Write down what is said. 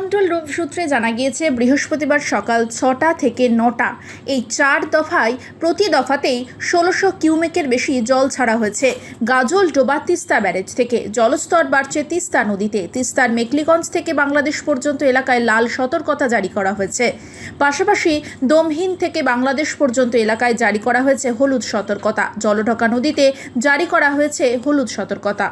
Control room সূত্রে জানা গিয়েছে, বৃহস্পতিবার সকাল ছটা থেকে নটা, এই চার দফায় প্রতি দফাতেই ষোলোশো কিউমেকের বেশি জল ছাড়া হয়েছে। গাজল, ডোবা, তিস্তা ব্যারেজ থেকে জলস্তর বাড়ছে তিস্তা নদীতে। তিস্তার মেকলিগঞ্জ থেকে বাংলাদেশ পর্যন্ত এলাকায় লাল সতর্কতা জারি করা হয়েছে। পাশাপাশি দমহীন থেকে বাংলাদেশ পর্যন্ত এলাকায় জারি করা হয়েছে হলুদ সতর্কতা। জলঢকা নদীতে জারি করা হয়েছে হলুদ সতর্কতা।